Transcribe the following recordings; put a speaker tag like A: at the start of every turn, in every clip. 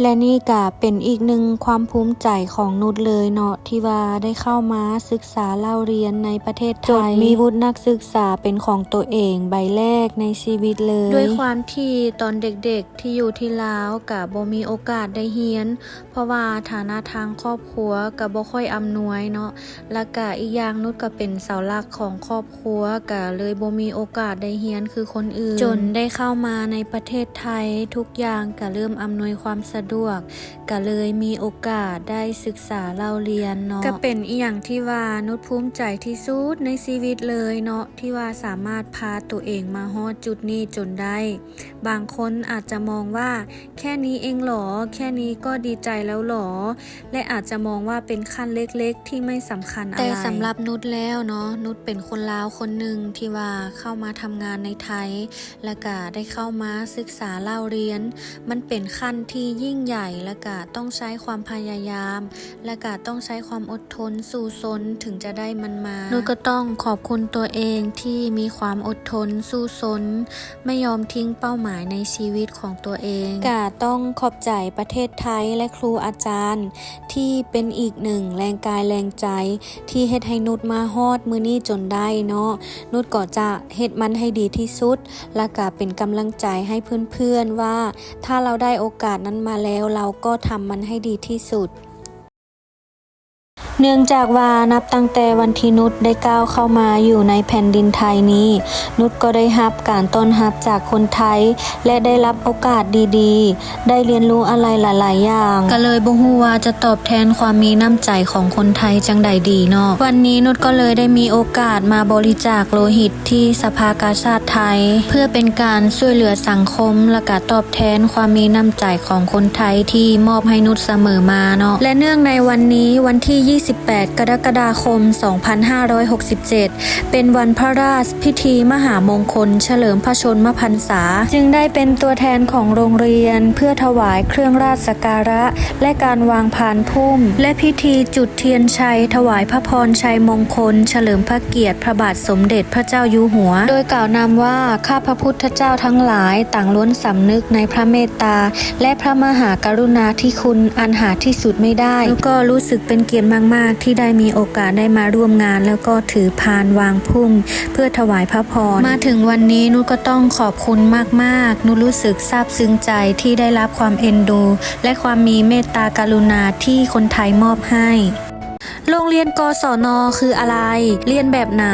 A: และนี่ก็เป็นอีกหนึ่งความภูมิใจของนุชเลยเนาะที่ว่าได้เข้ามาศึกษาเล่าเรียนในประเทศไทยจนมีวุฒินักศึกษาเป็นของตัวเองใบแรกในชีวิตเลย ด้วยความที่ตอนเด็กๆที่อยู่ที่ลาวกับบ่มีโอกาสได้เรียน เพราะว่าฐานะทางครอบครัวกับบ่ค่อยอำนวยเนาะแล้วก็อีกอย่างนุชก็เป็นเสาหลักของครอบครัวก็เลยบ่มีโอกาสได้เรียนคือคนอื่น จนได้เข้ามาในประเทศไทยทุกอย่างก็เริ่มอำนวยความสะดวกก็เลยมีโอกาสได้ศึกษาเล่าเรียนเนาะก็เป็นอีหยังที่ว่านุชภูมิใจที่สุดในชีวิตเลยเนาะที่ว่าสามารถพาตัวเองมาฮอดจุดนี้จนได้ บางคนอาจจะมองว่า แค่นี้เองหรอ แค่นี้ก็ดีใจแล้วหรอ และอาจจะมองว่าเป็นขั้นเล็กๆ ที่ไม่สำคัญอะไรแต่สำหรับนุชแล้วเนาะนุชเป็นคนลาวคนหนึ่งที่ว่าเข้ามาทำงานในไทย และก็ได้เข้ามาศึกษาเล่าเรียน มันเป็นขั้นที่ยิ่ง่งใหญ่และก็ต้องใช้ความพยายาม และก็ต้องใช้ความอดทนสู่ซนถึงจะได้มันมานุก็ต้องขอบคุณตัวเองที่มีความอดทนสู้ซนไม่ยอมทิ้งเป้าหมายในชีวิตของตัวเองกาต้องขอบใจประเทศไทยและครูอาจารย์ ที่เป็นอีกหนึ่งแรงกายแรงใจ ที่เฮ็ดให้นุชมาฮอดมือนี้จนได้เนาะนุชก็จะเฮ็ดมันให้ดีที่สุด และก็เป็นกำลังใจให้เพื่อนๆว่า ถ้าเราได้โอกาสนั้นมาแล้วเราก็ทำมันให้ดีที่สุด เนื่องจากว่านับตั้งแต่วันที่นุชได้ก้าวเข้ามาอยู่ในแผ่นดินไทยนี้ นุชก็ได้รับการต้อนรับจากคนไทย และได้รับโอกาสดีๆ ได้เรียนรู้อะไรหลายๆ อย่าง ก็เลยบ่ฮู้ว่าจะตอบแทนความมีน้ำใจของคนไทยจังใดดีเนาะวันนี้นุชก็เลยได้มีโอกาสมาบริจาคโลหิตที่สภากาชาติไทย เพื่อเป็นการช่วยเหลือสังคม และก็ตอบแทนความมีน้ำใจของคนไทยที่มอบให้นุชเสมอมาเนาะและเนื่องในวันนี้วันที่28 กรกฎาคม 2567 เป็นวันพระราชพิธีมหามงคล เฉลิมพระชนมพรรษา จึงได้เป็นตัวแทนของโรงเรียน เพื่อถวายเครื่องราชสักการะ และการวางพานพุ่ม และพิธีจุดเทียนชัย ถวายพระพรชัยมงคล เฉลิมพระเกียรติพระบาทสมเด็จพระเจ้าอยู่หัว โดยกล่าวนำว่าข้าพระพุทธเจ้าทั้งหลายต่างล้วนสำนึกในพระเมตตา และพระมหากรุณาธิคุณอันหาที่สุดไม่ได้แล้วก็รู้สึกเป็นเกียรติมากๆที่ได้มีโอกาสได้มาร่วมงาน แล้วก็ถือพานวางพุ่ม เพื่อถวายพระพรมาถึงวันนี้นุชก็ต้องขอบคุณมากๆนุชรู้สึกซาบซึ้งใจที่ได้รับความเอ็นดู และความมีเมตตากรุณาที่คนไทยมอบให้ โรงเรียนกศนคืออะไร เรียนแบบไหน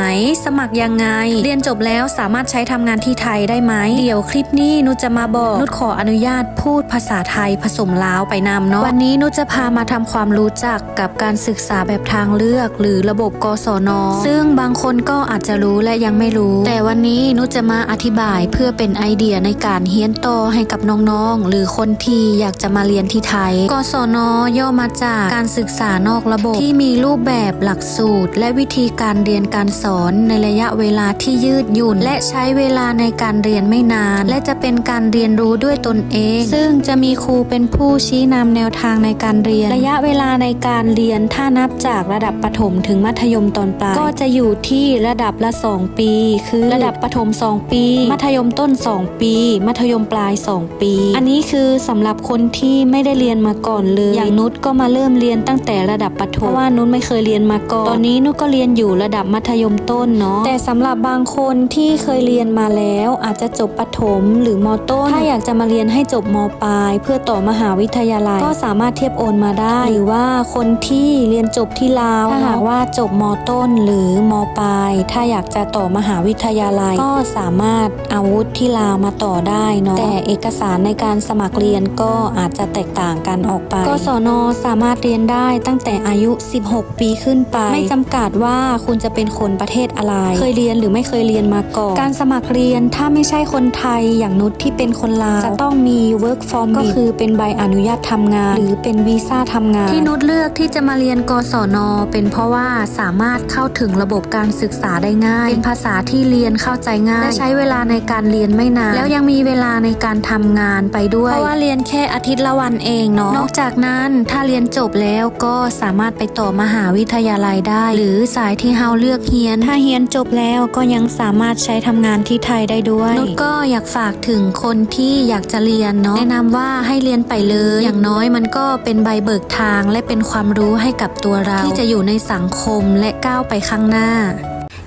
A: สมัครยังไง เรียนจบแล้วสามารถใช้ทำงานที่ไทยได้ไหม เดี๋ยวคลิปนี้นุชจะมาบอก นุชขออนุญาตพูดภาษาไทยผสมลาวไปนำเนาะ วันนี้นุชจะพามาทำความรู้จักกับการศึกษาแบบทางเลือก หรือระบบกศน ซึ่งบางคนก็อาจจะรู้และยังไม่รู้ แต่วันนี้นุชจะมาอธิบายเพื่อเป็นไอเดียในการเฮียนโตให้กับน้องๆ หรือคนที่อยากจะมาเรียนที่ไทย กศนย่อมาจากการศึกษานอกระบบที่มีรูปแบบหลักสูตร และวิธีการเรียนการสอนในระยะเวลาที่ยืดหยุ่น และใช้เวลาในการเรียนไม่นาน และจะเป็นการเรียนรู้ด้วยตนเอง ซึ่งจะมีครูเป็นผู้ชี้นำแนวทางในการเรียน ระยะเวลาในการเรียนถ้านับจากระดับประถมถึงมัธยมตอนปลายก็จะอยู่ที่ระดับละ 2 ปี คือระดับประถม 2 ปี มัธยมต้น 2 ปี มัธยมปลาย 2 ปี อันนี้คือสำหรับคนที่ไม่ได้เรียนมาก่อนเลยอย่างนุชก็มาเริ่มเรียนตั้งแต่ระดับประถมเพราะว่านุชไม่เคยเรียนมาก่อน ตอนนี้นุชก็เรียนอยู่ระดับมัธยมต้นเนาะ แต่สำหรับบางคนที่เคยเรียนมาแล้ว อาจจะจบประถมหรือมต้น ถ้าอยากจะมาเรียนให้จบมปลาย เพื่อต่อมหาวิทยาลัย ก็สามารถเทียบโอนมาได้ หรือว่าคนที่เรียนจบที่ลาว ถ้าหากว่าจบมต้นหรือมปลาย ถ้าอยากจะต่อมหาวิทยาลัย ก็สามารถเอาวุธที่ลาวมาต่อได้เนาะ แต่เอกสารในการสมัครเรียนก็อาจจะแตกต่างกันออกไปกศนสามารถเรียนได้ตั้งแต่อายุ 16ปีขึ้นไป ไม่จำกัดว่าคุณจะเป็นคนประเทศอะไร เคยเรียนหรือไม่เคยเรียนมาก่อน การสมัครเรียนถ้าไม่ใช่คนไทยอย่างนุชที่เป็นคนลาวจะต้องมี work permit ก็คือเป็นใบอนุญาตทำงาน หรือเป็นวีซ่าทำงาน ที่นุชเลือกที่จะมาเรียนกศน เป็นเพราะว่าสามารถเข้าถึงระบบการศึกษาได้ง่าย เป็นภาษาที่เรียนเข้าใจง่าย และใช้เวลาในการเรียนไม่นาน แล้วยังมีเวลาในการทำงานไปด้วย เพราะว่าเรียนแค่อาทิตย์ละวันเองเนาะ นอกจากนั้นถ้าเรียนจบแล้วก็สามารถไปต่อมหหาวิทยาลัยได้ หรือสายที่เฮาเลือกเฮียน ถ้าเฮียนจบแล้วก็ยังสามารถใช้ทำงานที่ไทยได้ด้วยนุชก็อยากฝากถึงคนที่อยากจะเรียนเนาะแนะนำว่าให้เรียนไปเลย อย่างน้อยมันก็เป็นใบเบิกทางและเป็นความรู้ให้กับตัวเรา ที่จะอยู่ในสังคมและก้าวไปข้างหน้า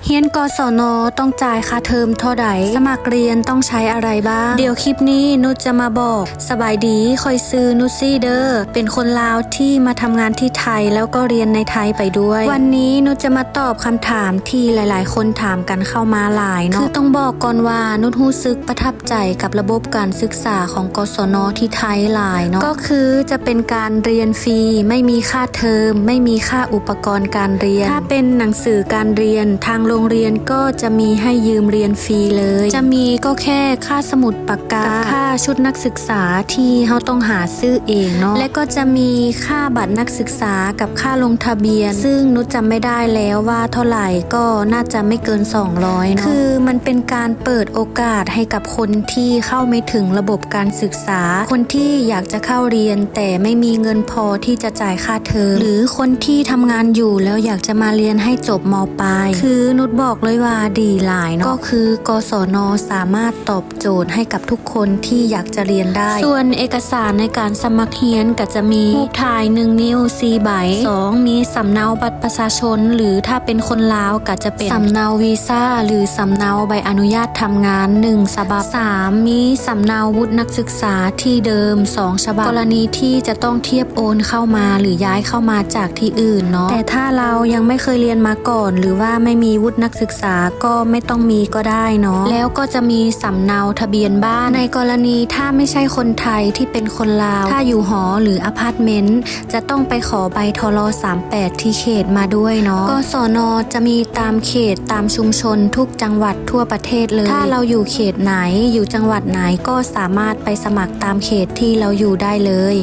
A: เฮียนกศนต้องจ่ายค่าเทอมเท่าใดสมัครเรียนต้องใช้อะไรบ้าง เดี๋ยวคลิปนี้นุชจะมาบอก สบายดีคอยซื้อนุชซี่เดอร์เป็นคนลาวที่มาทำงานที่ไทยแล้วก็เรียนในไทยไปด้วย วันนี้นุชจะมาตอบคำถามที่หลาย ๆ คนถามกันเข้ามาหลายเนาะคือต้องบอกก่อนว่านุชรู้สึกประทับใจกับระบบการศึกษาของกศนที่ไทยหลายเนาะก็คือจะเป็นการเรียนฟรีไม่มีค่าเทอม ไม่มีค่าอุปกรณ์การเรียน ถ้าเป็นหนังสือการเรียนทางโรงงเรียนก็จะมีให้ยืมเรียนฟรีเลย จะมีก็แค่ค่าสมุดปากกาค่าชุดนักศึกษาที่เขาต้องหาซื้อเองเนาะและก็จะมีค่าบัตรนักศึกษากับค่าลงทะเบียน ซึ่งนุชจำไม่ได้แล้วว่าเท่าไหร่ก็น่าจะไม่เกิน 200เนาะคือมันเป็นการเปิดโอกาสให้กับคนที่เข้าไม่ถึงระบบการศึกษา คนที่อยากจะเข้าเรียน แต่ไม่มีเงินพอที่จะจ่ายค่าเทอมหรือคนที่ทำงานอยู่แล้วอยากจะมาเรียนให้จบมปลาย คือนุชบอกเลยว่าดีหลายเนาะก็คือกศนสามารถตอบโจทย์ให้กับทุกคนที่อยากจะเรียนได้ ส่วนเอกสารในการสมัครเรียนก็จะมีรูปถ่าย 1 นิ้ว4ใบ2มีสำเนาบัตรประชาชน หรือถ้าเป็นคนลาวก็จะเป็นสำเนาวีซ่าหรือสำเนาใบอนุญาตทำงาน 1 ฉบับ 3 มีสำเนาวุฒินักศึกษาที่เดิม 2 ฉบับ กรณีที่จะต้องเทียบโอนเข้ามาหรือย้ายเข้ามาจากที่อื่นเนาะแต่ถ้าเรายังไม่เคยเรียนมาก่อน หรือว่าไม่มีวุฒินักศึกษาก็ไม่ต้องมีก็ได้เนาะแล้วก็จะมีสำเนาทะเบียนบ้านในกรณีถ้าไม่ใช่คนไทยที่เป็นคนลาว ถ้าอยู่หอหรืออพาร์ตเมนต์จะต้องไปขอใบทร38 ที่เขตมาด้วยเนาะกสอนอจะมีตามเขตตามชุมชนทุกจังหวัดทั่วประเทศเลย ถ้าเราอยู่เขตไหนอยู่จังหวัดไหนก็สามารถไปสมัครตามเขตที่เราอยู่ได้เลย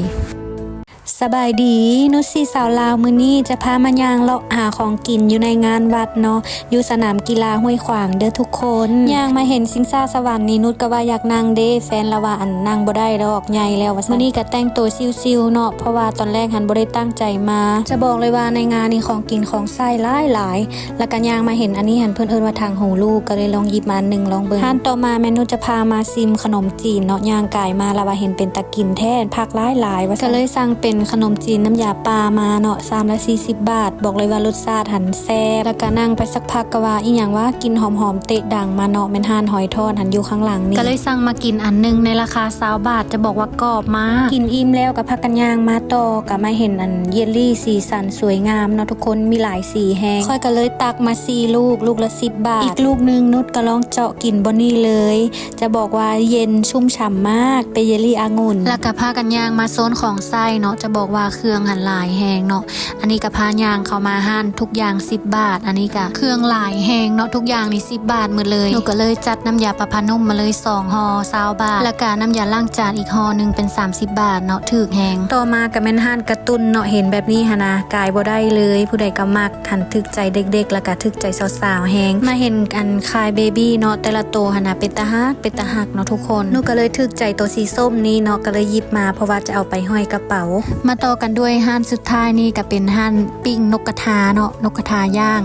A: สบายดีนุชสีสาวลาวมือนี้จะพามายางเลาะหาของกินอยู่ในงานวัดเนาะอยู่สนามกีฬาห้วยขวางเด้อทุกคนย่างมาเห็นสิงซ่าสวรรค์นี่นุชก็ว่าอยากนั่งเด้แฟนละว่าอันนั่งบ่ได้ดอกใหญ่แล้วว่ามื้อนี้ก็แต่งตัวซิวๆเนาะเพราะว่าตอนแรกหันบ่ได้ตั้งใจมา จะบอกเลยว่าในงานนี่ของกินของไส้หลายหลายๆแล้วก็ย่างมาเห็นอันนี้หันเพิ่นเอิ้นว่าทางหูลูกก็เลยลองหยิบมาอันหนึงลองเบิ่งท่านต่อมาแม่นุชจะพามาซิมขนมจีนเนาะย่างกายมาแล้วว่าเห็นเป็นตะกินแท้ผักหลายหลายๆว่าก็เลยสั่งเป็นขนมจีนน้ำยาปลามาเนาะ3ละ40บาท บอกเลยว่ารสชาติหันแซ่บแล้วก็นั่งไปสักพักก็ว่าอีหยังว่ากินหอมๆเตะดังมาเนาะแม่นห่านหอยทอดหันอยู่ข้างหลังนี่ก็เลยสั่งมากินอันหนึงในราคา20บาทจะบอกว่ากรอบมากกินอิ่มแล้วกับพักกันย่างมาต่อก็มาเห็นอันเยลลี่สีสันสวยงามเนาะทุกคนมีหลายสีแฮงค่อยก็เลยตักมาสี่ลูกลูกละ10บาท อีกลูกหนึงนุชก็ลองเจาะกินบนนี่เลย จะบอกว่าเย็นชุ่มฉ่ำมากเป็นเยลลี่องุ่นแล้วก็พากันย่างมาโซนของไส้เนาะจะบอกว่าเครื่องหันลายแหงเนาะอันนี้กับพายางเขามาหั่นทุกอย่าง10บาท อันนี้กับเครื่องหลายแหงเนาะทุกอย่างนี่10บาทหมดเลยหนูก็เลยจัดน้ำยาประพานุ่มมาเลย2ห่อซาวบาทแล้วก็น้ำยาล้างจานอีกห่อหนึ่งเป็น 30 บาทเนาะถือแหงต่อมากับแม่นหั่นกระตุนเนาะเห็นแบบนี้หนนะกายบ่ได้เลย ผู้ใดก็มักหันทึกใจเด็กๆ แล้วก็ทึกใจสาวๆแหงมาเห็นกันคายเบบี้เนาะแต่ละโตวหนนะเป็นตาฮักเป็นตาหักเนาะทุกคนนูก็เลยทึกใจตัวสีส้มนี้เนาะก็เลยหยิบมาเพราะว่าจะเอาไปห้อยกระเป๋า มาต่อกันด้วยหั่นสุดท้ายนี่ก็เป็นหั่นปิ้งนกกระทาเนาะนกกระทาย่าง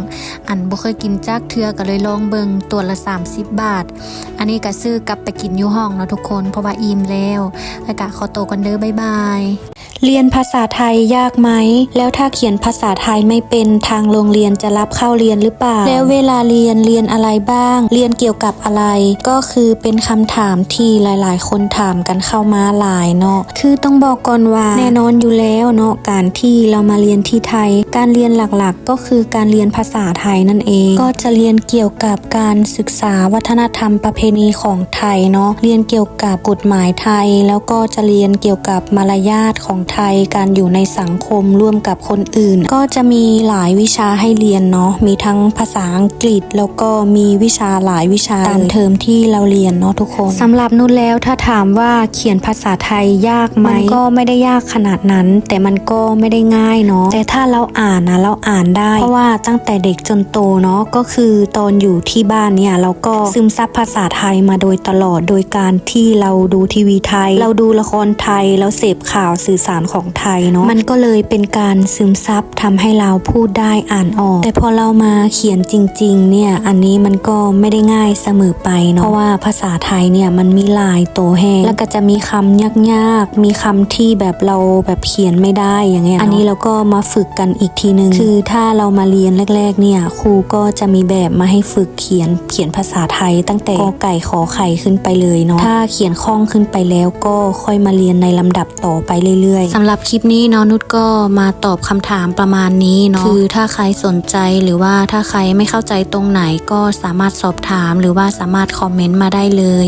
A: อันบ่เคยกินจักเทือก็เลยลองเบิงตัวละ 30 บาท อันนี้ก็ซื้อกลับไปกินอยู่ห้องเนาะทุกคน เพราะว่าอิ่มแล้วแล้วก็ขอโตวกันเด้อบ๊ายบายเรียนภาษาไทยยากไหม แล้วถ้าเขียนภาษาไทยไม่เป็นทางโรงเรียนจะรับเข้าเรียนหรือเปล่า แล้วเวลาเรียนเรียนอะไรบ้าง เรียนเกี่ยวกับอะไร ก็คือเป็นคำถามที่หลายๆ คนถามกันเข้ามาหลายเนาะ คือต้องบอกก่อนว่าแน่นอนอยู่แล้วเนาะการที่เรามาเรียนที่ไทย การเรียนหลักๆ ก็คือการเรียนภาษาไทยนั่นเอง ก็จะเรียนเกี่ยวกับการศึกษาวัฒนธรรมประเพณีของไทยเนาะ เรียนเกี่ยวกับกฎหมายไทย แล้วก็จะเรียนเกี่ยวกับมารยาทของไทย การอยู่ในสังคมร่วมกับคนอื่น ก็จะมีหลายวิชาให้เรียนเนาะมีทั้งภาษาอังกฤษ แล้วก็มีวิชาหลายวิชาตามเทอมที่เราเรียนเนาะทุกคนสำหรับนุ่นแล้วถ้าถามว่าเขียนภาษาไทยยากไหมมันก็ไม่ได้ยากขนาดนั้น แต่มันก็ไม่ได้ง่ายเนาะแต่ถ้าเราอ่านนะเราอ่านได้ เพราะว่าตั้งแต่เด็กจนโตเนาะก็คือตอนอยู่ที่บ้านเนี่ยเราก็ซึมซับภาษาไทยมาโดยตลอดโดยการที่เราดูทีวีไทย เราดูละครไทยแล้วเสพข่าวสื่อสารของไทยเนาะมันก็เลยเป็นการซึมซับทำให้เราพูดได้อ่านออก แต่พอเรามาเขียนจริง ๆ เนี่ย อันนี้มันก็ไม่ได้ง่ายเสมอไปเนาะ เพราะว่าภาษาไทยเนี่ยมันมีหลายตัวแห้ง แล้วก็จะมีคำยากๆ มีคำที่แบบเราแบบเขียนไม่ได้อย่างเงี้ย อันนี้เราก็มาฝึกกันอีกทีนึง คือถ้าเรามาเรียนแรก ๆ เนี่ย ครูก็จะมีแบบมาให้ฝึกเขียนเขียนภาษาไทยตั้งแต่กอไก่ขอไข่ขึ้นไปเลยเนาะ ถ้าเขียนคล่องขึ้นไปแล้วก็ค่อยมาเรียนในลำดับต่อไปเรื่อย ๆสำหรับคลิปนี้เนาะนุชก็มาตอบคำถามประมาณนี้เนาะคือถ้าใครสนใจหรือว่าถ้าใครไม่เข้าใจตรงไหนก็สามารถสอบถาม หรือว่าสามารถคอมเมนต์มาได้เลย